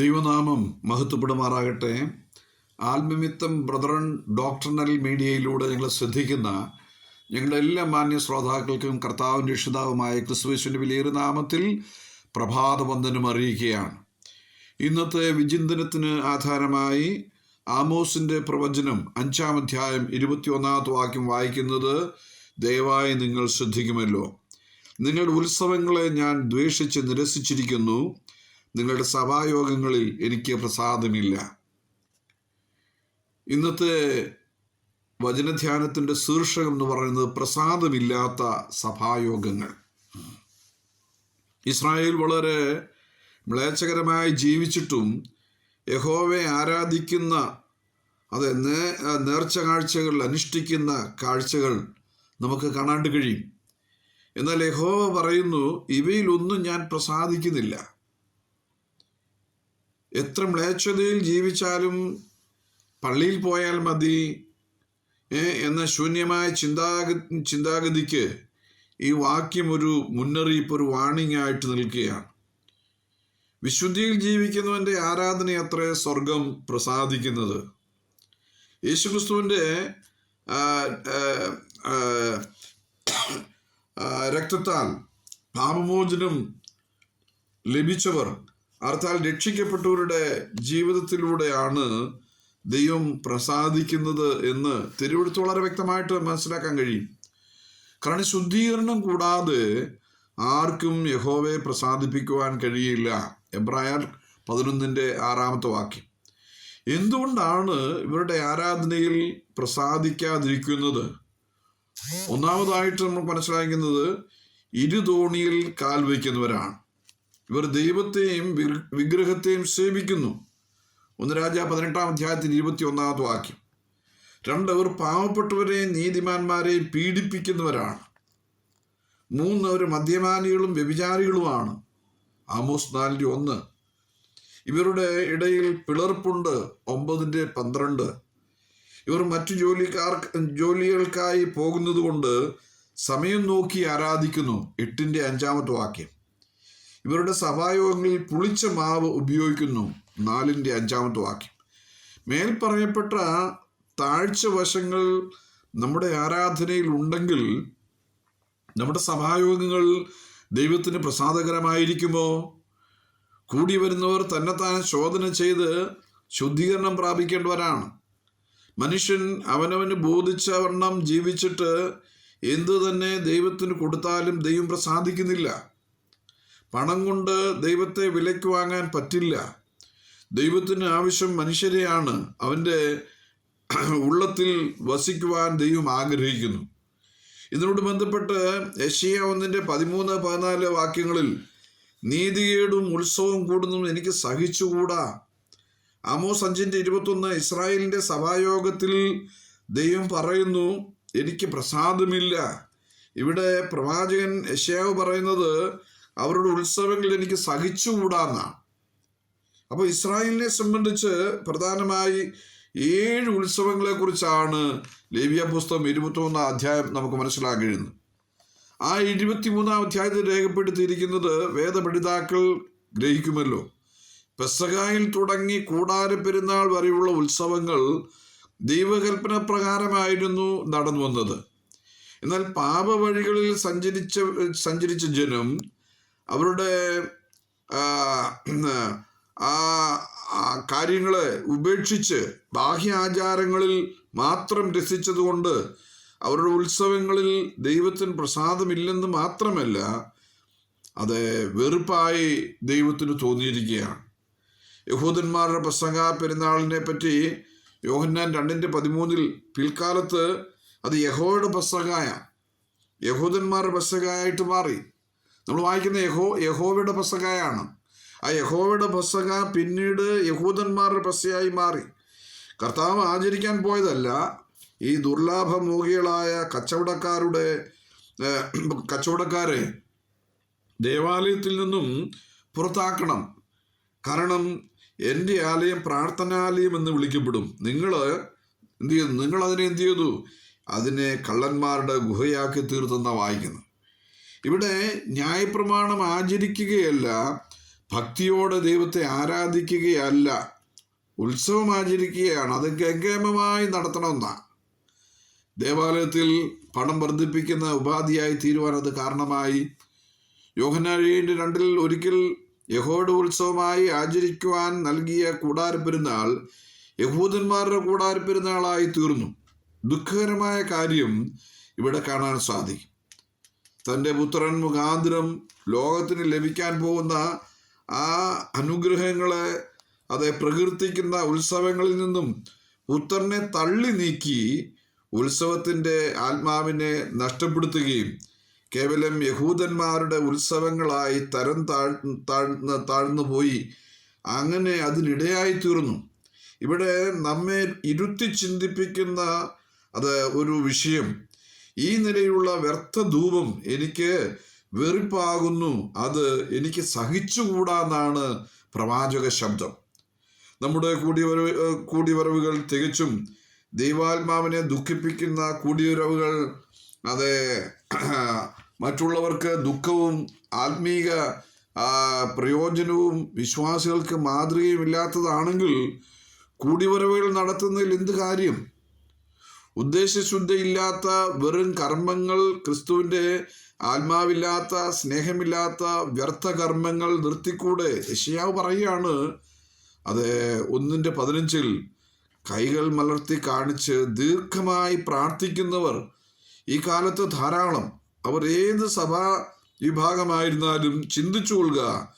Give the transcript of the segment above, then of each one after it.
ദൈവനാമം മഹത്വപ്പെടുമാറാകട്ടെ. ആത്മമിത്തം ബ്രദറൻ ഡോക്ടർണൽ മീഡിയയിലൂടെ ഞങ്ങൾ ശ്രദ്ധിക്കുന്ന ഞങ്ങളുടെ എല്ലാ മാന്യ ശ്രോതാക്കൾക്കും കർത്താവിന്റെ രക്ഷിതാവുമായ ക്രിസ്തുവേശുവിന്റെ വിലയേറിയ നാമത്തിൽ പ്രഭാതവന്ദനം അറിയിക്കുകയാണ്. ഇന്നത്തെ വിചിന്തനത്തിന് ആധാരമായി ആമോസിന്റെ പ്രവചനം അഞ്ചാം അധ്യായം ഇരുപത്തിയൊന്നാമത്തെ വാക്യം വായിക്കുന്നത് ദയവായി നിങ്ങൾ ശ്രദ്ധിക്കുമല്ലോ. നിങ്ങളുടെ ഉത്സവങ്ങളെ ഞാൻ ദ്വേഷിച്ച് നിരസിച്ചിരിക്കുന്നു. നിങ്ങളുടെ സഭായോഗങ്ങളിൽ എനിക്ക് പ്രസാദമില്ല. ഇന്നത്തെ വചനധ്യാനത്തിന്റെ ശീർഷകം എന്ന് പറയുന്നത് പ്രസാദമില്ലാത്ത സഭായോഗങ്ങൾ. ഇസ്രായേൽ വളരെ മ്ലേച്ഛകരമായി ജീവിച്ചിട്ടും യഹോവയെ ആരാധിക്കുന്ന അത് നേ നേർച്ച കാഴ്ചകൾ അനുഷ്ഠിക്കുന്ന കാഴ്ചകൾ നമുക്ക് കാണാണ്ട് കഴിയും. എന്നാൽ യഹോവ പറയുന്നു ഇവയിലൊന്നും ഞാൻ പ്രസാദിക്കുന്നില്ല. എത്ര മ്ലേച്ഛതയിൽ ജീവിച്ചാലും പള്ളിയിൽ പോയാൽ മതി എന്ന ശൂന്യമായ ചിന്താഗ ചിന്താഗതിക്ക് ഈ വാക്യം ഒരു മുന്നറിയിപ്പ് ഒരു വാണിംഗ് ആയിട്ട് നിൽക്കുകയാണ്. വിശുദ്ധിയിൽ ജീവിക്കുന്നവന്റെ ആരാധന അത്ര സ്വർഗം പ്രസാദിക്കുന്നത്. യേശുക്രിസ്തുവിന്റെ രക്തത്താൽ പാപമോചനം ലഭിച്ചവർ അർത്ഥാൽ രക്ഷിക്കപ്പെട്ടവരുടെ ജീവിതത്തിലൂടെയാണ് ദൈവം പ്രസാദിക്കുന്നത് എന്ന് തിരുവെടുത്ത് വളരെ വ്യക്തമായിട്ട് മനസ്സിലാക്കാൻ കഴിയും. കാരണം ശുദ്ധീകരണം കൂടാതെ ആർക്കും യഹോവയെ പ്രസാദിപ്പിക്കുവാൻ കഴിയില്ല. എബ്രായർ പതിനൊന്നിന്റെ ആറാമത്തെ വാക്യം. എന്തുകൊണ്ടാണ് ഇവരുടെ ആരാധനയിൽ പ്രസാദിക്കാതിരിക്കുന്നത്? ഒന്നാമതായിട്ട് നമ്മൾ മനസ്സിലാക്കുന്നത് ഇരുതോണിയിൽ കാൽ വയ്ക്കുന്നവരാണ്. ഇവർ ദൈവത്തെയും വിഗ്രഹത്തെയും സേവിക്കുന്നു. ഒന്ന് രാജ പതിനെട്ടാം അധ്യായത്തിൽ ഇരുപത്തി ഒന്നാമത് വാക്യം. രണ്ട് അവർ പാവപ്പെട്ടവരെയും നീതിമാന്മാരെയും പീഡിപ്പിക്കുന്നവരാണ്. മൂന്ന് അവർ മദ്യപാനികളും വ്യഭിചാരികളുമാണ്. ആമോസ് നാലിന്റെ ഒന്ന്. ഇവരുടെ ഇടയിൽ പിളർപ്പുണ്ട് ഒമ്പതിന്റെ പന്ത്രണ്ട്. ഇവർ മറ്റു ജോലിക്കാർ ജോലികൾക്കായി പോകുന്നത് കൊണ്ട് സമയം നോക്കി ആരാധിക്കുന്നു. എട്ടിന്റെ അഞ്ചാമത്തെ വാക്യം. ഇവരുടെ സഭായോഗങ്ങളിൽ പുളിച്ച മാവ് ഉപയോഗിക്കുന്നു. നാലിന്റെ അഞ്ചാമത്തെ വാക്യം. മേൽ പറയപ്പെട്ട താഴ്ച വശങ്ങൾ നമ്മുടെ ആരാധനയിൽ ഉണ്ടെങ്കിൽ നമ്മുടെ സഭായോഗങ്ങൾ ദൈവത്തിന് പ്രസാദകരമായിരിക്കുമോ? കൂടി വരുന്നവർ തന്നെത്താൻ ശോധന ചെയ്ത് ശുദ്ധീകരണം പ്രാപിക്കേണ്ടവരാണ് മനുഷ്യൻ അവനവന് ബോധിച്ച വണ്ണം ജീവിച്ചിട്ട് എന്തു തന്നെ ദൈവത്തിന് കൊടുത്താലും ദൈവം പ്രസാദിക്കുന്നില്ല. പണം കൊണ്ട് ദൈവത്തെ വിലയ്ക്ക് വാങ്ങാൻ പറ്റില്ല. ദൈവത്തിന് ആവശ്യം മനുഷ്യരെയാണ്. അവന്റെ ഉള്ളത്തിൽ വസിക്കുവാൻ ദൈവം ആഗ്രഹിക്കുന്നു. ഇതിനോട് ബന്ധപ്പെട്ട് യശിയ ഒന്നിന്റെ പതിമൂന്ന് പതിനാല് വാക്യങ്ങളിൽ നീതികേടും ഉത്സവം കൂടുന്നതും എനിക്ക് സഹിച്ചുകൂടാ. ആമോസ് അഞ്ചിന്റെ ഇരുപത്തൊന്ന് ഇസ്രായേലിന്റെ സഭായോഗത്തിൽ ദൈവം പറയുന്നു എനിക്ക് പ്രസാദമില്ല. ഇവിടെ പ്രവാചകൻ യശയാവ് പറയുന്നത് അവരുടെ ഉത്സവങ്ങൾ എനിക്ക് സഹിച്ചുകൂടാന്നാണ് അപ്പോൾ ഇസ്രായേലിനെ സംബന്ധിച്ച് പ്രധാനമായി ഏഴ് ഉത്സവങ്ങളെ കുറിച്ചാണ് ലേവിയ പുസ്തകം ഇരുപത്തിമൂന്നാം അധ്യായം നമുക്ക് മനസ്സിലാക്കി കഴിയുന്നത് ആ ഇരുപത്തിമൂന്നാം അധ്യായത്തിൽ രേഖപ്പെടുത്തിയിരിക്കുന്നത് വേദപഠിതാക്കൾ ഗ്രഹിക്കുമല്ലോ. പെസകായിൽ തുടങ്ങി കൂടാര പെരുന്നാൾ വരെയുള്ള ഉത്സവങ്ങൾ ദൈവകൽപ്പന പ്രകാരമായിരുന്നു നടന്നു വന്നത് എന്നാൽ പാപവഴികളിൽ സഞ്ചരിച്ച സഞ്ചരിച്ച ജനം അവരുടെ ആ, കാര്യങ്ങളെ ഉപേക്ഷിച്ച് ബാഹ്യ ആചാരങ്ങളിൽ മാത്രം രസിച്ചതുകൊണ്ട് അവരുടെ ഉത്സവങ്ങളിൽ ദൈവത്തിന് പ്രസാദമില്ലെന്ന് മാത്രമല്ല അത് വെറുപ്പായി ദൈവത്തിന് തോന്നിയിരിക്കുകയാണ്. യഹൂദന്മാരുടെ പ്രസംഗ പെരുന്നാളിനെ പറ്റി യോഹന്നാൻ രണ്ടിന്റെ പതിമൂന്നിൽ പിൽക്കാലത്ത് അത് യഹോയുടെ പ്രസംഗായ യഹൂദന്മാരുടെ പ്രസംഗമായിട്ട് മാറി. നമ്മൾ വായിക്കുന്ന യഹോ യഹോവയുടെ പസകായാണ് ആ യഹോവയുടെ പസക പിന്നീട് യഹൂദന്മാരുടെ പസയായി മാറി. കർത്താവ് ആചരിക്കാൻ പോയതല്ല ഈ ദുർലാഭമോഹികളായ കച്ചവടക്കാരുടെ കച്ചവടക്കാരെ ദേവാലയത്തിൽ നിന്നും പുറത്താക്കണം. കാരണം എന്റെ ആലയം പ്രാർത്ഥനാലയം എന്ന് വിളിക്കപ്പെടും. നിങ്ങൾ എന്ത് ചെയ്തു? നിങ്ങൾ അതിനെ എന്ത് ചെയ്തു? അതിനെ കള്ളന്മാരുടെ ഗുഹയാക്കി തീർത്തുന്ന വായിക്കുന്നു ഇവിടെ ന്യായപ്രമാണം ആചരിക്കുകയല്ല ഭക്തിയോടെ ദൈവത്തെ ആരാധിക്കുകയല്ല ഉത്സവം ആചരിക്കുകയാണ്. അത് ഗംഗേമമായി നടത്തണമെന്നാണ് ദേവാലയത്തിൽ പണം വർദ്ധിപ്പിക്കുന്ന ഉപാധിയായി തീരുവാൻ അത് കാരണമായി. യോഹനാഴിയുടെ രണ്ടിൽ ഒരിക്കൽ യഹോയുടെ ഉത്സവമായി ആചരിക്കുവാൻ നൽകിയ കൂടാര പെരുന്നാൾ യഹൂദന്മാരുടെ കൂടാര പെരുന്നാളായി തീർന്നു. ദുഃഖകരമായ കാര്യം ഇവിടെ കാണാൻ സാധിക്കും. തന്റെ പുത്രൻ മുഖാന്തരം ലോകത്തിന് ലഭിക്കാൻ പോകുന്ന ആ അനുഗ്രഹങ്ങളെ അത് പ്രകീർത്തിക്കുന്ന ഉത്സവങ്ങളിൽ നിന്നും പുത്രനെ തള്ളി നീക്കി ഉത്സവത്തിന്റെ ആത്മാവിനെ നഷ്ടപ്പെടുത്തുകയും കേവലം യഹൂദന്മാരുടെ ഉത്സവങ്ങളായി തരം താഴ് താഴ്ന്ന് താഴ്ന്നു പോയി. അങ്ങനെ അതിനിടയായി തീർന്നു. ഇവിടെ നമ്മെ ഇരുത്തി ചിന്തിപ്പിക്കുന്ന അത് ഒരു വിഷയം. ഈ നിലയിലുള്ള വ്യർത്ഥ ധൂപം എനിക്ക് വെറുപ്പാകുന്നു. അത് എനിക്ക് സഹിച്ചുകൂടാന്നാണ് പ്രവാചക ശബ്ദം. നമ്മുടെ കൂടിവരവ് കൂടിവരവുകൾ തികച്ചും ദൈവാത്മാവിനെ ദുഃഖിപ്പിക്കുന്ന കൂടിവരവുകൾ അതെ മറ്റുള്ളവർക്ക് ദുഃഖവും ആത്മീക പ്രയോജനവും വിശ്വാസികൾക്ക് മാതൃകയും ഇല്ലാത്തതാണെങ്കിൽ കൂടിവരവുകൾ നടത്തുന്നതിൽ എന്ത് കാര്യം? ഉദ്ദേശശുദ്ധിയില്ലാത്ത വെറും കർമ്മങ്ങൾ ക്രിസ്തുവിന്റെ ആത്മാവില്ലാത്ത സ്നേഹമില്ലാത്ത വ്യർത്ഥ കർമ്മങ്ങൾ നിർത്തിക്കൂടെ? യശയാവ് പറയുകയാണ്. അത് ഒന്നിന്റെ പതിനഞ്ചിൽ കൈകൾ മലർത്തി കാണിച്ച് ദീർഘമായി പ്രാർത്ഥിക്കുന്നവർ ഈ കാലത്ത് ധാരാളം. അവർ ഏത് സഭാ വിഭാഗമായിരുന്നാലും ചിന്തിച്ചു കൊള്ളുക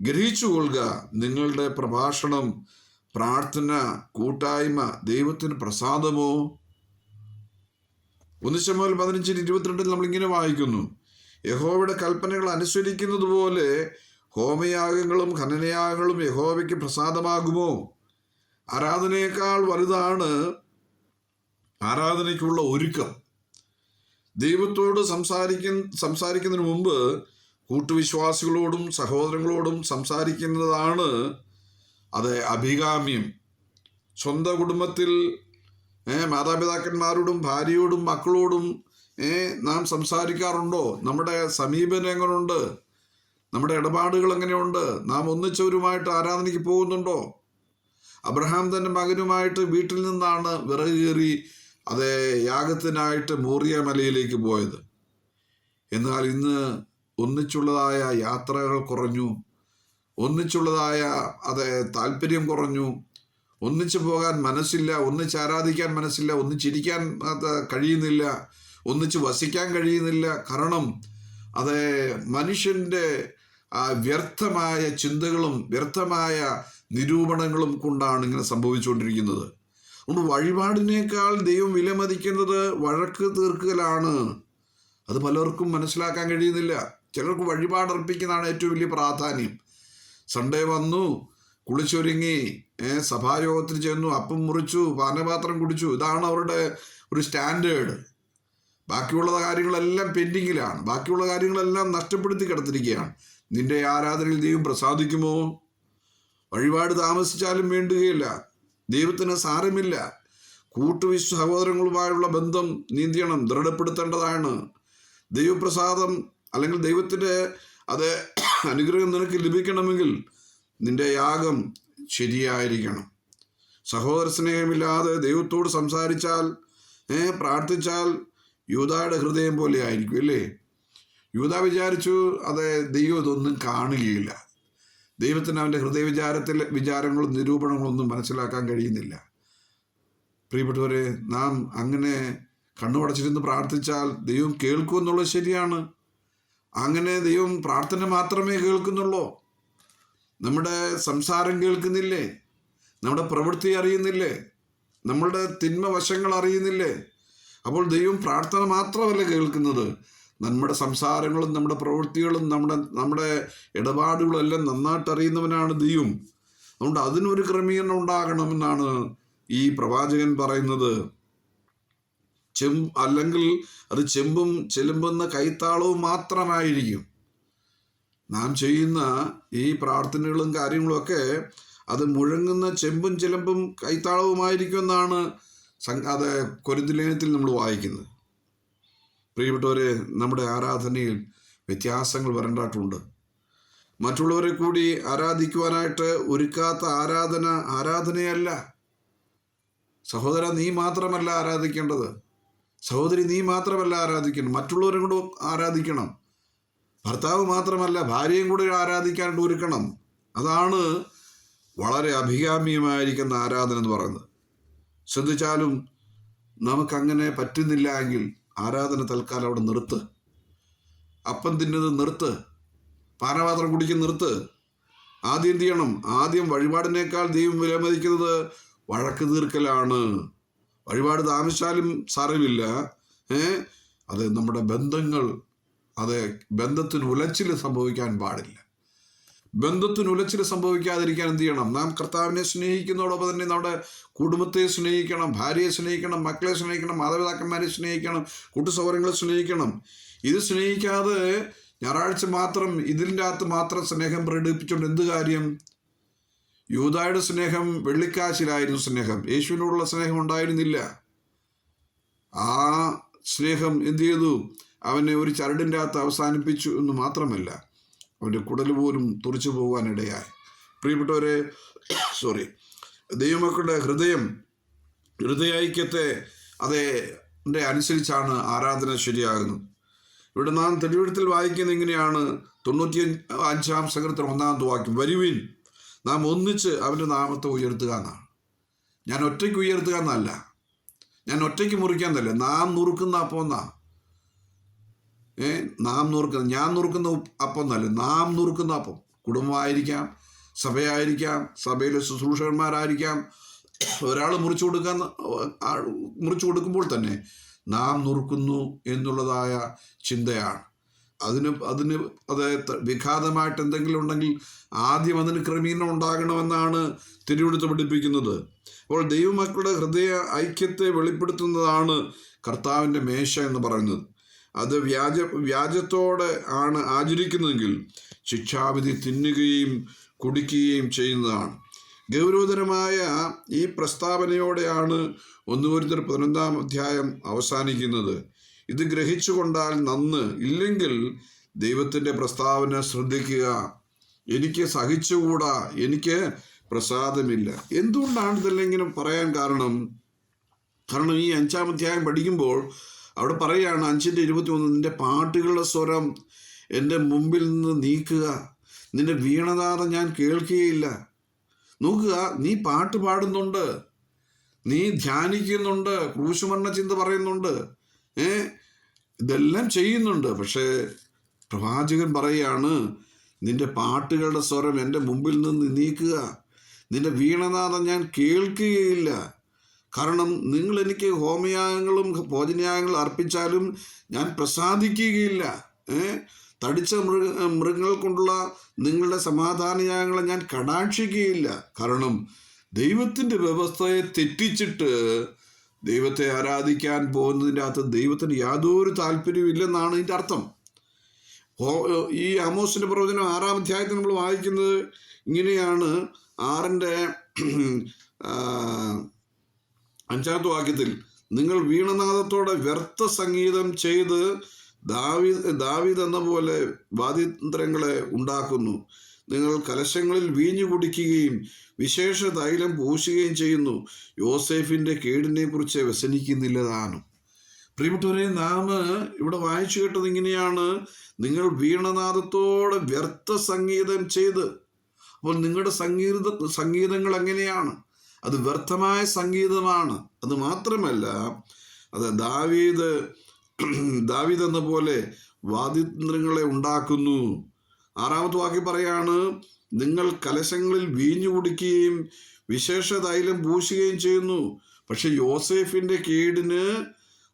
ഗ്രഹിച്ചു കൊള്ളുക നിങ്ങളുടെ പ്രഭാഷണം പ്രാർത്ഥന കൂട്ടായ്മ ദൈവത്തിന് പ്രസാദമോ? ഒന്ന് ശമോൽ പതിനഞ്ചിന് ഇരുപത്തിരണ്ടിൽ നമ്മൾ ഇങ്ങനെ വായിക്കുന്നു. യഹോവയുടെ കൽപ്പനകൾ അനുസരിക്കുന്നത് പോലെ ഹോമയാഗങ്ങളും ഖനനയാഗങ്ങളും യഹോവയ്ക്ക് പ്രസാദമാകുമോ? ആരാധനയേക്കാൾ വലുതാണ് ആരാധനയ്ക്കുള്ള ഒരുക്കം. ദൈവത്തോട് സംസാരിക്കുന്ന സംസാരിക്കുന്നതിന് മുമ്പ് കൂട്ടുവിശ്വാസികളോടും സഹോദരങ്ങളോടും സംസാരിക്കുന്നതാണ് അത് അഭികാമ്യം. സ്വന്തം കുടുംബത്തിൽ മാതാപിതാക്കന്മാരോടും ഭാര്യയോടും മക്കളോടും നാം സംസാരിക്കാറുണ്ടോ? നമ്മുടെ സമീപനം എങ്ങനെയുണ്ട് നമ്മുടെ ഇടപാടുകൾ എങ്ങനെയുണ്ട് നാം ഒന്നിച്ചവരുമായിട്ട് ആരാധനയ്ക്ക് പോകുന്നുണ്ടോ? അബ്രഹാം തന്റെ മകനുമായിട്ട് വീട്ടിൽ നിന്നാണ് വിറക് കയറി അത് യാഗത്തിനായിട്ട് മോറിയ മലയിലേക്ക് പോയത്. എന്നാൽ ഇന്ന് ഒന്നിച്ചുള്ളതായ യാത്രകൾ കുറഞ്ഞു. ഒന്നിച്ചുള്ളതായ അത് താല്പര്യം കുറഞ്ഞു. ഒന്നിച്ചു പോകാൻ മനസ്സില്ല ഒന്നിച്ച് ആരാധിക്കാൻ മനസ്സില്ല ഒന്നിച്ചിരിക്കാൻ കഴിയുന്നില്ല ഒന്നിച്ച് വസിക്കാൻ കഴിയുന്നില്ല. കാരണം അത് മനുഷ്യന്റെ വ്യർത്ഥമായ ചിന്തകളും വ്യർത്ഥമായ നിരൂപണങ്ങളും കൊണ്ടാണ് ഇങ്ങനെ സംഭവിച്ചുകൊണ്ടിരിക്കുന്നത്. അതുകൊണ്ട് വഴിപാടിനേക്കാൾ ദൈവം വിലമതിക്കുന്നത് വഴക്ക് തീർക്കലാണ്. അത് പലർക്കും മനസ്സിലാക്കാൻ കഴിയുന്നില്ല. ചിലർക്ക് വഴിപാട് വഴിപാടർപ്പിക്കുന്നതാണ് ഏറ്റവും വലിയ പ്രാധാന്യം. സൺഡേ വന്നു കുളിച്ചൊരുങ്ങി സഭായോഗത്തിൽ ചെന്നു അപ്പം മുറിച്ചു പാനപാത്രം കുടിച്ചു. ഇതാണ് അവരുടെ ഒരു സ്റ്റാൻഡേർഡ്. ബാക്കിയുള്ള കാര്യങ്ങളെല്ലാം പെൻഡിങ്ങിലാണ്. ബാക്കിയുള്ള കാര്യങ്ങളെല്ലാം നഷ്ടപ്പെടുത്തി കിടത്തിരിക്കുകയാണ്. നിന്റെ ആരാധനയിൽ ദൈവം പ്രസാദിക്കുമോ? വഴിപാട് താമസിച്ചാലും വേണ്ടുകയില്ല. ദൈവത്തിന് സാരമില്ല. കൂട്ടുവിശ്വ സഹോദരങ്ങളുമായുള്ള ബന്ധം നീന്തിയണം ദൃഢപ്പെടുത്തേണ്ടതാണ്. ദൈവപ്രസാദം അല്ലെങ്കിൽ ദൈവത്തിന്റെ അത് അനുഗ്രഹം നിനക്ക് ലഭിക്കണമെങ്കിൽ നിന്റെ യാഗം ശരിയായിരിക്കണം. സഹോദര സ്നേഹമില്ലാതെ ദൈവത്തോട് സംസാരിച്ചാൽ പ്രാർത്ഥിച്ചാൽ യൂതായുടെ ഹൃദയം പോലെ ആയിരിക്കും അല്ലേ യൂത വിചാരിച്ചു അത് ദൈവം ഇതൊന്നും കാണുകയില്ല. ദൈവത്തിന് അവന്റെ ഹൃദയ വിചാരത്തിൽ വിചാരങ്ങളും നിരൂപണങ്ങളും ഒന്നും മനസ്സിലാക്കാൻ കഴിയുന്നില്ല. പ്രിയപ്പെട്ടവരെ നാം അങ്ങനെ കണ്ണുടച്ചിരുന്ന് പ്രാർത്ഥിച്ചാൽ ദൈവം കേൾക്കുമെന്നുള്ളത് ശരിയാണ്. അങ്ങനെ ദൈവം പ്രാർത്ഥന മാത്രമേ കേൾക്കുന്നുള്ളൂ. നമ്മുടെ സംസാരം കേൾക്കുന്നില്ലേ? നമ്മുടെ പ്രവൃത്തി അറിയുന്നില്ലേ? നമ്മളുടെ തിന്മ വശങ്ങൾ അറിയുന്നില്ലേ? അപ്പോൾ ദൈവം പ്രാർത്ഥന മാത്രമല്ല കേൾക്കുന്നത്. നമ്മുടെ സംസാരങ്ങളും നമ്മുടെ പ്രവൃത്തികളും നമ്മുടെ നമ്മുടെ ഇടപാടുകളും എല്ലാം നന്നായിട്ട് അറിയുന്നവനാണ് ദൈവം. അതുകൊണ്ട് അതിനൊരു ക്രമീകരണം ഉണ്ടാകണമെന്നാണ് ഈ പ്രവാചകൻ പറയുന്നത്. ചെമ്പ് അല്ലെങ്കിൽ അത് ചെമ്പും ചെലുമ്പുന്ന കൈത്താളവും മാത്രമായിരിക്കും. നാം ചെയ്യുന്ന ഈ പ്രാർത്ഥനകളും കാര്യങ്ങളുമൊക്കെ അത് മുഴങ്ങുന്ന ചെമ്പും ചിലമ്പും കൈത്താളവുമായിരിക്കുമെന്നാണ് അത് കൊരിന്തിലേനത്തിൽ നമ്മൾ വായിക്കുന്നത്. പ്രിയപ്പെട്ടവരെ നമ്മുടെ ആരാധനയിൽ വ്യത്യാസങ്ങൾ വരേണ്ടതായിട്ടുണ്ട് മറ്റുള്ളവരെ കൂടി ആരാധിക്കുവാനായിട്ട് ഒരുക്കാത്ത ആരാധന ആരാധനയല്ല. സഹോദര നീ മാത്രമല്ല ആരാധിക്കേണ്ടത്. സഹോദരി നീ മാത്രമല്ല ആരാധിക്കണം മറ്റുള്ളവരും കൂടെ ആരാധിക്കണം. ഭർത്താവ് മാത്രമല്ല ഭാര്യയും കൂടി ആരാധിക്കാനായിട്ട് ഒരുക്കണം. അതാണ് വളരെ അഭികാമ്യമായിരിക്കുന്ന ആരാധന എന്ന് പറയുന്നത്. ശ്രദ്ധിച്ചാലും നമുക്കങ്ങനെ പറ്റുന്നില്ല എങ്കിൽ ആരാധന തൽക്കാലം അവിടെ നിർത്ത്. അപ്പം തിന്നത് നിർത്ത്. പാനപാത്രം കുടിക്കുന്ന നിർത്ത്. ആദ്യം ചെയ്യണം? ആദ്യം വഴിപാടിനേക്കാൾ ദൈവം വിലമതിക്കുന്നത് വഴക്ക് തീർക്കലാണ്. വഴിപാട് താമസിച്ചാലും സാരമില്ല. ഏ? അത് നമ്മുടെ ബന്ധങ്ങൾ അത് ബന്ധത്തിന് ഉലച്ചിൽ സംഭവിക്കാൻ പാടില്ല. ബന്ധത്തിന് ഉലച്ചിൽ സംഭവിക്കാതിരിക്കാൻ എന്ത് ചെയ്യണം? നാം കർത്താവിനെ സ്നേഹിക്കുന്നതോടൊപ്പം തന്നെ നമ്മുടെ കുടുംബത്തെ സ്നേഹിക്കണം ഭാര്യയെ സ്നേഹിക്കണം മക്കളെ സ്നേഹിക്കണം മാതാപിതാക്കന്മാരെ സ്നേഹിക്കണം കൂട്ടുസൗകര്യങ്ങളെ സ്നേഹിക്കണം. ഇത് സ്നേഹിക്കാതെ ഞായറാഴ്ച മാത്രം ഇതിന്റെ അകത്ത് മാത്രം സ്നേഹം പ്രകടിപ്പിച്ചുകൊണ്ട് എന്ത് കാര്യം? യൂതായുടെ സ്നേഹം വെള്ളിക്കാശിലായിരുന്നു സ്നേഹം. യേശുവിനോടുള്ള സ്നേഹം ഉണ്ടായിരുന്നില്ല. ആ സ്നേഹം എന്ത് ചെയ്തു? അവനെ ഒരു ചരടിന്റെ അകത്ത് അവസാനിപ്പിച്ചു എന്ന് മാത്രമല്ല അവന്റെ കുടൽ പോലും തുറച്ചു പോകാനിടയായി. പ്രിയപ്പെട്ടവരെ സോറി ദൈവമക്കളുടെ ഹൃദയം ഹൃദയൈക്യത്തെ അതേ അനുസരിച്ചാണ് ആരാധന ശരിയാകുന്നത്. ഇവിടെ നാം തെളിവെടുത്തിൽ വായിക്കുന്ന ഇങ്ങനെയാണ് തൊണ്ണൂറ്റി അഞ്ചാം സംഘത്തിൽ ഒന്നാമത്തെ വാക്യം. വരുവിൻ നാം ഒന്നിച്ച് അവന്റെ നാമത്തെ ഉയർത്തുക എന്നാണ്. ഞാൻ ഒറ്റയ്ക്ക് ഉയർത്തുക എന്നല്ല. ഞാൻ ഒറ്റയ്ക്ക് മുറിക്കാൻ തന്നെ നാം നുറുക്കുന്ന അപ്പോന്നാണ് നാം നുറുക്കുന്ന ഞാൻ നുറുക്കുന്ന അപ്പം എന്നല്ല നാം നുറുക്കുന്ന അപ്പം. കുടുംബമായിരിക്കാം സഭയായിരിക്കാം സഭയിലെ ശുശ്രൂഷകന്മാരായിരിക്കാം. ഒരാൾ മുറിച്ചു കൊടുക്കാൻ മുറിച്ചു കൊടുക്കുമ്പോൾ തന്നെ നാം നുറുക്കുന്നു എന്നുള്ളതായ ചിന്തയാണ്. അതിന് അതിന് അത് വിഘാതമായിട്ട് എന്തെങ്കിലും ഉണ്ടെങ്കിൽ ആദ്യം അതിന് ക്രമീകരണം ഉണ്ടാകണമെന്നാണ് തിരുവെടുത്ത് പഠിപ്പിക്കുന്നത്. അപ്പോൾ ദൈവമക്കളുടെ ഹൃദയ ഐക്യത്തെ വെളിപ്പെടുത്തുന്നതാണ് കർത്താവിന്റെ മേശ എന്ന് പറയുന്നത്. അത് വ്യാജ വ്യാജത്തോടെ ആണ് ആചരിക്കുന്നതെങ്കിൽ ശിക്ഷാവിധി തിന്നുകയും കുടിക്കുകയും ചെയ്യുന്നതാണ്. ഗൗരവതരമായ ഈ പ്രസ്താവനയോടെയാണ് ഒന്നുവരുത്തർ പതിനൊന്നാം അധ്യായം അവസാനിക്കുന്നത്. ഇത് ഗ്രഹിച്ചുകൊണ്ടാൽ നന്ന് ഇല്ലെങ്കിൽ ദൈവത്തിന്റെ പ്രസ്താവന ശ്രദ്ധിക്കുക. എനിക്ക് സഹിച്ചുകൂടാ. എനിക്ക് പ്രസാദമില്ല. എന്തുകൊണ്ടാണ് ഇതെല്ലാം ഇങ്ങനെ പറയാൻ കാരണം? കാരണം ഈ അഞ്ചാം അധ്യായം പഠിക്കുമ്പോൾ അവിടെ പറയുകയാണ് അഞ്ചിന്റെ ഇരുപത്തി ഒന്ന് നിന്റെ പാട്ടുകളുടെ സ്വരം എന്റെ മുമ്പിൽ നിന്ന് നീക്കുക. നിന്റെ വീണതാതെ ഞാൻ കേൾക്കുകയില്ല. നോക്കുക നീ പാട്ട് പാടുന്നുണ്ട്. നീ ധ്യാനിക്കുന്നുണ്ട്. ക്രൂശുമരണ ചിന്ത പറയുന്നുണ്ട്. ഏ ഇതെല്ലാം ചെയ്യുന്നുണ്ട്. പക്ഷേ പ്രവാചകൻ പറയുകയാണ് നിന്റെ പാട്ടുകളുടെ സ്വരം എന്റെ മുമ്പിൽ നിന്ന് നീക്കുക. നിന്റെ വീണനാഥം ഞാൻ കേൾക്കുകയില്ല. കാരണം നിങ്ങൾ എനിക്ക് ഹോമയാഗങ്ങളും ഭോജനയാഗങ്ങളും അർപ്പിച്ചാലും ഞാൻ പ്രസാദിക്കുകയില്ല തടിച്ച മൃഗ മൃഗങ്ങൾ കൊണ്ടുള്ള നിങ്ങളുടെ സമാധാനയാഗങ്ങളെ ഞാൻ കടാക്ഷിക്കുകയില്ല. കാരണം ദൈവത്തിന്റെ വ്യവസ്ഥയെ തെറ്റിച്ചിട്ട് ദൈവത്തെ ആരാധിക്കാൻ പോകുന്നതിന്റെ അകത്ത് ദൈവത്തിന് യാതൊരു താല്പര്യവും ഇല്ലെന്നാണ് ഇതിന്റെ അർത്ഥം. ഈ ആമോസിന്റെ പ്രവചനം ആറാം അധ്യായത്തിൽ നമ്മൾ വായിക്കുന്നത് ഇങ്ങനെയാണ്. ആറിന്റെ അഞ്ചാമത്തെ വാക്യത്തിൽ നിങ്ങൾ വീണനാഥത്തോടെ വ്യർത്ഥ സംഗീതം ചെയ്ത് ദാവി ദാവിദ് എന്ന പോലെ വാദ്യന്ത്രങ്ങളെ ഉണ്ടാക്കുന്നു. നിങ്ങൾ കലശങ്ങളിൽ വീഞ്ഞു കുടിക്കുകയും വിശേഷ തൈലം പൂശുകയും ചെയ്യുന്നു. യോസേഫിന്റെ കേടിനെ കുറിച്ച് വ്യസനിക്കുന്നില്ല താനും പ്രിയപ്പെട്ടവരെ നാം ഇവിടെ വായിച്ചു കേട്ടത് ഇങ്ങനെയാണ്. നിങ്ങൾ വീണനാഥത്തോടെ വ്യർത്ഥ സംഗീതം ചെയ്ത് അപ്പോൾ നിങ്ങളുടെ സംഗീത സംഗീതങ്ങൾ എങ്ങനെയാണ്? അത് വ്യർത്ഥമായ സംഗീതമാണ്. അത് മാത്രമല്ല അത് ദാവീദ് ദാവീദ് എന്ന പോലെ വാദ്യന്ത്രങ്ങളെ ഉണ്ടാക്കുന്നു. ആറാമത്തെ വാക്യം പറയാണ് നിങ്ങൾ കലശങ്ങളിൽ വീഞ്ഞു കുടിക്കുകയും വിശേഷ തൈലം പൂശുകയും ചെയ്യുന്നു. പക്ഷെ യോസേഫിന്റെ കേടിന്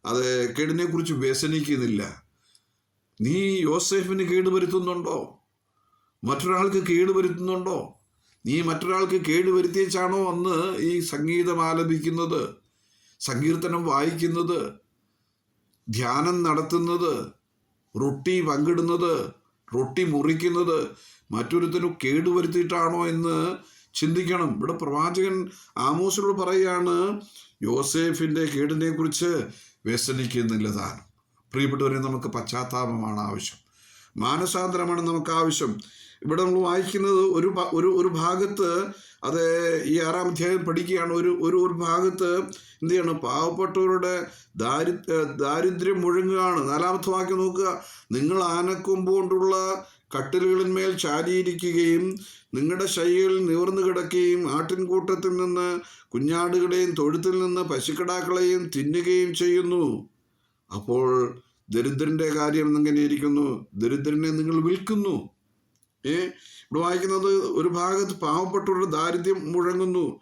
അത് കേടിനെ കുറിച്ച് വ്യസനിക്കുന്നില്ല. നീ യോസേഫിന് കേട് വരുത്തുന്നുണ്ടോ മറ്റൊരാൾക്ക് കേട് വരുത്തുന്നുണ്ടോ നീ മറ്റൊരാൾക്ക് കേടുവരുത്തിയച്ചാണോ അന്ന് ഈ സംഗീതം ആലപിക്കുന്നത്? സങ്കീർത്തനം വായിക്കുന്നത്? ധ്യാനം നടത്തുന്നത്? റൊട്ടി പങ്കിടുന്നത്? റൊട്ടി മുറിക്കുന്നത്? മറ്റൊരുത്തനും കേടുവരുത്തിയിട്ടാണോ എന്ന് ചിന്തിക്കണം. ഇവിടെ പ്രവാചകൻ ആമോസിനോട് പറയുകയാണ് യോസേഫിന്റെ കേടിനെ കുറിച്ച് വ്യസനിക്കുന്നില്ല താൻ. പ്രിയപ്പെട്ടവരെ നമുക്ക് പശ്ചാത്താപമാണ് ആവശ്യം. മാനസാന്തരമാണ് നമുക്ക് ആവശ്യം. ഇവിടെ നമ്മൾ വായിക്കുന്നത് ഒരു ഒരു ഒരു ഭാഗത്ത് അത് ഈ ആറാം അധ്യായം പഠിക്കുകയാണ്. ഒരു ഒരു ഒരു ഭാഗത്ത് എന്ത് ചെയ്യണം? പാവപ്പെട്ടവരുടെ ദാരി ദാരിദ്ര്യം മുഴുങ്ങുകയാണ്. നാലാമത്തെ വാക്യം നോക്കുക. നിങ്ങൾ ആനക്കൊമ്പ് കൊണ്ടുള്ള കട്ടിലുകളിന്മേൽ ചാരിയിരിക്കുകയും നിങ്ങളുടെ ശൈലിയിൽ നിവർന്നു കിടക്കുകയും ആട്ടിൻകൂട്ടത്തിൽ നിന്ന് കുഞ്ഞാടുകളെയും തൊഴുത്തിൽ നിന്ന് പശുക്കിടാക്കളെയും തിന്നുകയും ചെയ്യുന്നു. അപ്പോൾ ദരിദ്രന്റെ കാര്യം എങ്ങനെ ഇരിക്കുന്നു ദരിദ്രനെ നിങ്ങൾ വിൽക്കുന്നു. ഏ? ഇവിടെ വായിക്കുന്നത് ഒരു ഭാഗത്ത് പാവപ്പെട്ടവരുടെ ദാരിദ്ര്യം മുഴങ്ങുന്നു.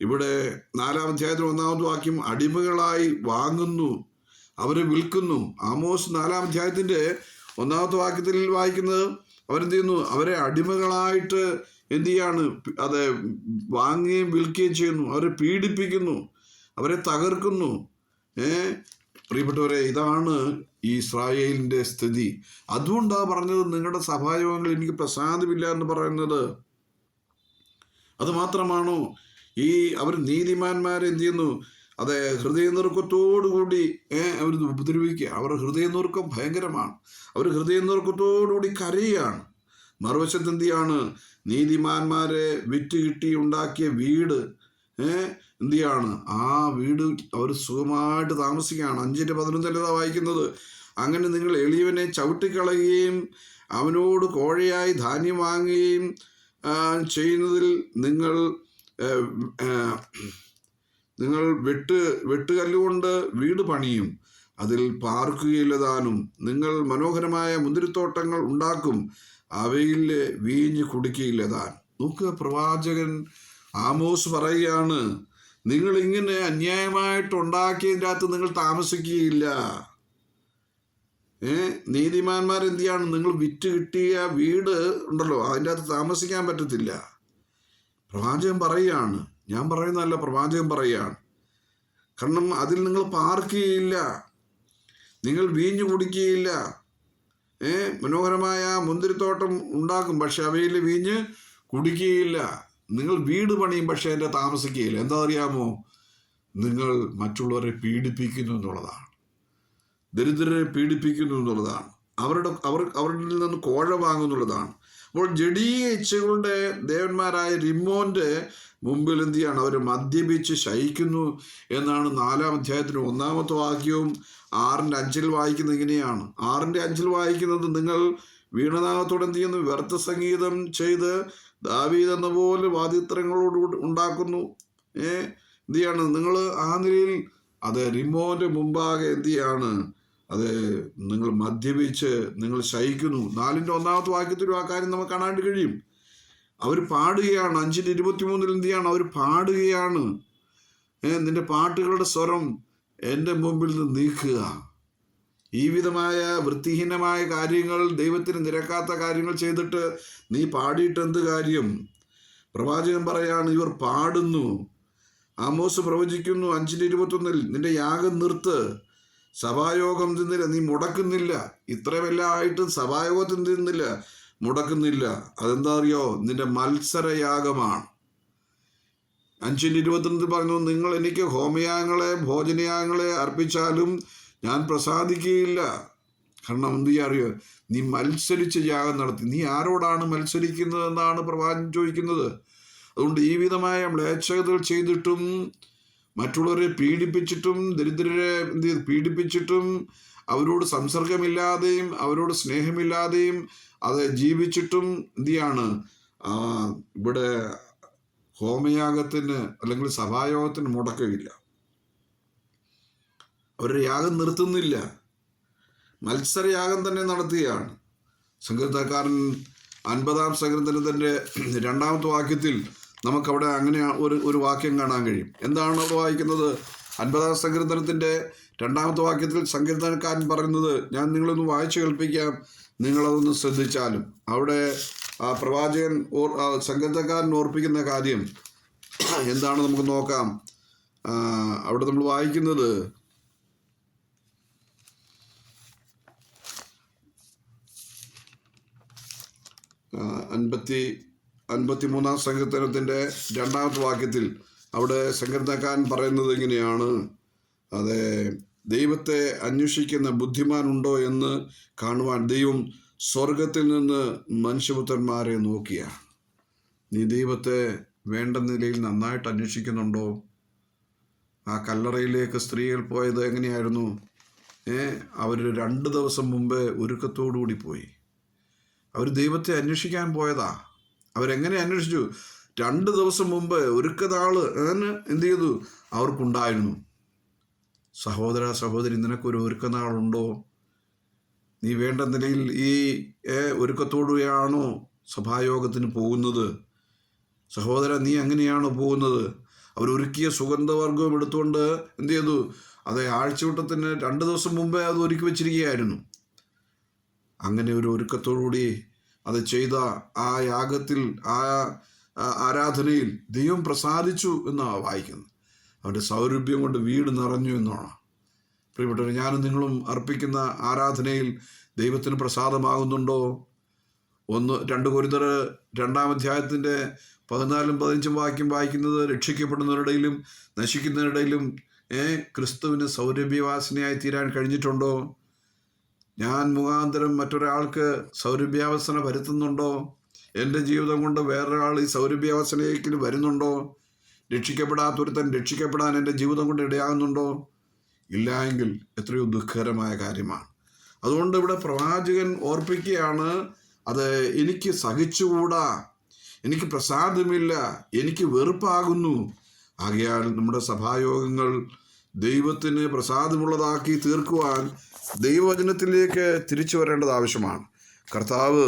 ഇവിടെ നാലാം അധ്യായത്തിൽ ഒന്നാമത് വാക്യം അടിമകളായി വാങ്ങുന്നു അവരെ വിൽക്കുന്നു. ആമോസ് നാലാം അധ്യായത്തിന്റെ ഒന്നാമത്തെ വാക്യത്തിൽ വായിക്കുന്നത് അവരെന്ത് ചെയ്യുന്നു? അവരെ അടിമകളായിട്ട് എന്തു ചെയ്യാണ്? അത് വാങ്ങുകയും വിൽക്കുകയും ചെയ്യുന്നു. അവരെ പീഡിപ്പിക്കുന്നു. അവരെ തകർക്കുന്നു. ഏ? പ്രിയപ്പെട്ടവരെ ഇതാണ് ഈ ഇസ്രായേലിന്റെ സ്ഥിതി. അതുകൊണ്ടാണ് പറഞ്ഞത് നിങ്ങളുടെ സഭായോഗങ്ങൾ എനിക്ക് പ്രസാദമില്ല എന്ന് പറയുന്നത്. അത് മാത്രമാണോ? ഈ അവർ നീതിമാന്മാരെ എന്ത് ചെയ്യുന്നു? അതെ ഹൃദയനുറുക്കത്തോടുകൂടി അവർ ഉപദ്രവിക്കുക. അവരുടെ ഹൃദയനുറുക്കം ഭയങ്കരമാണ്. അവർ ഹൃദയനുറുക്കത്തോടുകൂടി കരയുകയാണ്. മറുവശത്ത് എന്തിയാണ് നീതിമാന്മാരെ വിറ്റ് കിട്ടി ഉണ്ടാക്കിയ വീട് എന്ത് ചെയ്യാണ്? ആ വീട് അവർ സുഖമായിട്ട് താമസിക്കുകയാണ്. അഞ്ചിന്റെ പതിനൊന്നിലതാ വായിക്കുന്നത്? അങ്ങനെ നിങ്ങൾ എളിയവനെ ചവിട്ടിക്കളയുകയും അവനോട് കോഴയായി ധാന്യം വാങ്ങുകയും ചെയ്യുന്നതിൽ നിങ്ങൾ നിങ്ങൾ വെട്ട് വെട്ടുകല്ലുകൊണ്ട് വീട് പണിയും. അതിൽ പാർക്കുകയില്ലതാനും നിങ്ങൾ മനോഹരമായ മുന്തിരിത്തോട്ടങ്ങൾ ഉണ്ടാക്കും. അവയിൽ വീഞ്ഞ് കുടിക്കുകയില്ലതാൻ നോക്കുക പ്രവാചകൻ ആമോസ് പറയുകയാണ് നിങ്ങൾ ഇങ്ങനെ അന്യായമായിട്ട് ഉണ്ടാക്കിയതിന്റെ അകത്ത് നിങ്ങൾ താമസിക്കുകയില്ല. ഏ നീതിമാന്മാർ എന്ത് ചെയ്യാണ്? നിങ്ങൾ വിറ്റ് കിട്ടിയ വീട് ഉണ്ടല്ലോ അതിന്റെ അകത്ത് താമസിക്കാൻ പറ്റത്തില്ല. പ്രവാചകൻ പറയുകയാണ് ഞാൻ പറയുന്നതല്ല പ്രവാചകൻ പറയുകയാണ് കാരണം അതിൽ നിങ്ങൾ പാർക്കുകയില്ല നിങ്ങൾ വീഞ്ഞു കുടിക്കുകയില്ല. ഏ മനോഹരമായ മുന്തിരിത്തോട്ടം ഉണ്ടാക്കും പക്ഷെ അവയിൽ വീഞ്ഞ് കുടിക്കുകയില്ല. നിങ്ങൾ വീട് പണിയും പക്ഷെ എന്റെ താമസിക്കുകയില്ല. എന്താ അറിയാമോ? നിങ്ങൾ മറ്റുള്ളവരെ പീഡിപ്പിക്കുന്നു എന്നുള്ളതാണ്. ദരിദ്രരെ പീഡിപ്പിക്കുന്നു എന്നുള്ളതാണ്. അവരുടെ അവർ അവരിൽ നിന്ന് കോഴ വാങ്ങുന്നുള്ളതാണ് അപ്പോൾ ജഡീയ ഇച്ഛകളുടെ ദേവന്മാരായ റിമോന്റെ മുമ്പിൽ എന്ത് ചെയ്യാണ്? അവർ മദ്യപിച്ച് ശയിക്കുന്നു എന്നാണ് നാലാം അധ്യായത്തിന് ഒന്നാമത്തെ വാക്യവും ആറിന്റെ അഞ്ചിൽ വായിക്കുന്നത് ഇങ്ങനെയാണ്. ആറിന്റെ അഞ്ചിൽ വായിക്കുന്നത് നിങ്ങൾ വീണനാഥത്തോടെ എന്ത് ചെയ്യുന്നു? വ്യർത്ഥ സംഗീതം ചെയ്ത് ദാവീദ് എന്ന പോലെ വാദിത്രങ്ങളോട് ഉണ്ടാക്കുന്നു. ഏ? എന്ത് ചെയ്യാണ്? നിങ്ങൾ ആ നിലയിൽ അത് റിമോന്റെ മുമ്പാകെ എന്ത് ചെയ്യാണ്? അത് നിങ്ങൾ മദ്യപിച്ച് നിങ്ങൾ ശയിക്കുന്നു. നാലിന്റെ ഒന്നാമത്തെ വാക്യത്തിലും ആ കാര്യം നമുക്ക് കാണാണ്ട് കഴിയും. അവർ പാടുകയാണ്. അഞ്ചിന്റെ ഇരുപത്തിമൂന്നിൽ എന്ത് ചെയ്യാണ്? അവർ പാടുകയാണ്. നിന്റെ പാട്ടുകളുടെ സ്വരം എന്റെ മുമ്പിൽ നിന്ന് നീക്കുക. ഈ വിധമായ വൃത്തിഹീനമായ കാര്യങ്ങൾ ദൈവത്തിന് നിരക്കാത്ത കാര്യങ്ങൾ ചെയ്തിട്ട് നീ പാടിയിട്ട് എന്ത് കാര്യം? പ്രവാചകൻ പറയാണ് ഇവർ പാടുന്നു. ആമോസ് പ്രവചിക്കുന്നു അഞ്ചിന്റെ ഇരുപത്തൊന്നിൽ നിന്റെ യാഗം നിർത്ത്. സഭായോഗം തിന്നില്ല നീ മുടക്കുന്നില്ല. ഇത്രയെല്ലാം ആയിട്ടും സഭായോഗത്തിൽ തിന്നില്ല മുടക്കുന്നില്ല. അതെന്താ അറിയോ? നിന്റെ മത്സരയാഗമാണ്. അഞ്ചിന്റെ ഇരുപത്തിരണ്ടിൽ പറഞ്ഞു നിങ്ങൾ എനിക്ക് ഹോമയാഗങ്ങളെ ഭോജനയാഗങ്ങളെ അർപ്പിച്ചാലും ഞാൻ പ്രസാദിക്കുകയില്ല. കാരണം എന്ത് അറിയോ? നീ മത്സരിച്ച് യാഗം നടത്തി. നീ ആരോടാണ് മത്സരിക്കുന്നതെന്നാണ് പ്രവാചകൻ ചോദിക്കുന്നത്. അതുകൊണ്ട് ഈ വിധമായ മ്ലേച്ഛതകൾ ചെയ്തിട്ടും മറ്റുള്ളവരെ പീഡിപ്പിച്ചിട്ടും ദരിദ്രരെ എന്ത്? പീഡിപ്പിച്ചിട്ടും അവരോട് സംസർഗമില്ലാതെയും അവരോട് സ്നേഹമില്ലാതെയും അത് ജീവിച്ചിട്ടും എന്തിയാണ് ഇവിടെ ഹോമയാഗത്തിന് അല്ലെങ്കിൽ സഭായോഗത്തിന് മുടക്കമില്ല. അവരുടെ യാഗം നിർത്തുന്നില്ല. മത്സരയാഗം തന്നെ നടത്തുകയാണ് സംഗീതക്കാരൻ അൻപതാം സങ്കീർത്തനത്തിന്റെ രണ്ടാമത്തെ വാക്യത്തിൽ നമുക്കവിടെ അങ്ങനെ ഒരു ഒരു വാക്യം കാണാൻ കഴിയും. എന്താണ് അവിടെ വായിക്കുന്നത്? അൻപതാം സങ്കീർത്തനത്തിന്റെ രണ്ടാമത്തെ വാക്യത്തിൽ സങ്കീർത്തനക്കാരൻ പറയുന്നത് ഞാൻ നിങ്ങളൊന്ന് വായിച്ചു കേൾപ്പിക്കാം. നിങ്ങളതൊന്ന് ശ്രദ്ധിച്ചാലും. അവിടെ ആ പ്രവാചകൻ ഓർ സങ്കീർത്തക്കാരൻ ഓർപ്പിക്കുന്ന കാര്യം എന്താണ് നമുക്ക് നോക്കാം. അവിടെ നമ്മൾ വായിക്കുന്നത് അൻപത്തി അൻപത്തി മൂന്നാം സങ്കീർത്തനത്തിന്റെ രണ്ടാമത്തെ വാക്യത്തിൽ അവിടെ സങ്കീർത്തനക്കാരൻ പറയുന്നത് എങ്ങനെയാണ് അതെ ദൈവത്തെ അന്വേഷിക്കുന്ന ബുദ്ധിമാനുണ്ടോ എന്ന് കാണുവാൻ ദൈവം സ്വർഗത്തിൽ നിന്ന് മനുഷ്യപുത്രന്മാരെ നോക്കിയ. നീ ദൈവത്തെ വേണ്ട നിലയിൽ നന്നായിട്ട് അന്വേഷിക്കുന്നുണ്ടോ? ആ കല്ലറയിലേക്ക് സ്ത്രീകൾ പോയത് എങ്ങനെയായിരുന്നു? ഏ അവർ രണ്ട് ദിവസം മുമ്പേ ഒരുക്കത്തോടു കൂടി പോയി. അവർ ദൈവത്തെ അന്വേഷിക്കാൻ പോയതാ. അവരെങ്ങനെ അന്വേഷിച്ചു? രണ്ട് ദിവസം മുമ്പ് ഒരുക്കതാൾ എന്ത് ചെയ്തു? അവർക്കുണ്ടായിരുന്നു. സഹോദര സഹോദരി നിനക്കൊരു ഒരുക്കനാളുണ്ടോ? നീ വേണ്ട നിലയിൽ ഈ ഒരുക്കത്തോടുകയാണോ സഭായോഗത്തിന് പോകുന്നത്? സഹോദര നീ എങ്ങനെയാണോ പോകുന്നത്? അവരൊരുക്കിയ സുഗന്ധവർഗവും എടുത്തുകൊണ്ട് എന്ത് ചെയ്തു? അതെ ആഴ്ചവട്ടത്തിന് രണ്ട് ദിവസം മുമ്പേ അത് ഒരുക്കി വെച്ചിരിക്കുകയായിരുന്നു. അങ്ങനെ ഒരു ഒരുക്കത്തോടുകൂടി അത് ചെയ്ത ആ യാഗത്തിൽ ആ ആരാധനയിൽ ദൈവം പ്രസാദിച്ചു എന്നാണ് വായിക്കുന്നത്. അവന്റെ സൗരഭ്യം കൊണ്ട് വീട് നിറഞ്ഞു എന്നാണ്. പ്രിയപ്പെട്ടവർ ഞാനും നിങ്ങളും അർപ്പിക്കുന്ന ആരാധനയിൽ ദൈവത്തിന് പ്രസാദമാകുന്നുണ്ടോ? ഒന്ന് രണ്ട് കുരുതർ രണ്ടാം അധ്യായത്തിന്റെ പതിനാലും പതിനഞ്ചും വാക്യം വായിക്കുന്നത് രക്ഷിക്കപ്പെടുന്നവരുടെയിലും നശിക്കുന്നവരുടെയിലും ക്രിസ്തുവിന് സൗരഭ്യവാസനയായി തീരാൻ കഴിഞ്ഞിട്ടുണ്ടോ? ഞാൻ മുഖാന്തരം മറ്റൊരാൾക്ക് സൗരഭ്യാവസന വരുത്തുന്നുണ്ടോ? എന്റെ ജീവിതം കൊണ്ട് വേറൊരാൾ ഈ സൗരഭ്യാവസനയിലേക്ക് വരുന്നുണ്ടോ? രക്ഷിക്കപ്പെടാത്തൊരുത്തൻ രക്ഷിക്കപ്പെടാൻ എന്റെ ജീവിതം കൊണ്ട് ഇടയാകുന്നുണ്ടോ? ഇല്ല എങ്കിൽ എത്രയോ ദുഃഖകരമായ കാര്യമാണ്. അതുകൊണ്ട് ഇവിടെ പ്രവാചകൻ ഓർപ്പിക്കുകയാണ് അത് എനിക്ക് സഹിച്ചുകൂടാ എനിക്ക് പ്രസാദമില്ല എനിക്ക് വെറുപ്പാകുന്നു. ആകയാൽ നമ്മുടെ സഭായോഗങ്ങൾ ദൈവത്തിന് പ്രസാദമുള്ളതാക്കി തീർക്കുവാൻ ദൈവവചനത്തിലേക്ക് തിരിച്ചു വരേണ്ടത് ആവശ്യമാണ്. കർത്താവ്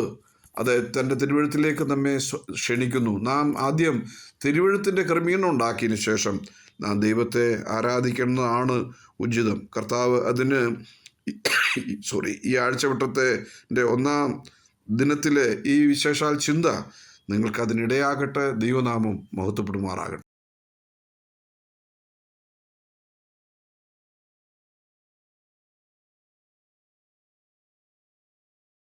അത് തന്റെ തിരുവഴുത്തിലേക്ക് നമ്മെ ക്ഷണിക്കുന്നു. നാം ആദ്യം തിരുവഴുത്തിന്റെ ക്രമീകരണം ഉണ്ടാക്കിയതിന് ശേഷം നാം ദൈവത്തെ ആരാധിക്കുന്നതാണ് ഉചിതം. കർത്താവ് അതിന് സോറി ഈ ആഴ്ചവട്ടത്തെ ഒന്നാം ദിനത്തിലെ ഈ വിശേഷാൽ ചിന്ത നിങ്ങൾക്ക് അതിനിടയാകട്ടെ ദൈവനാമം മഹത്വപ്പെടുമാറാകട്ടെ.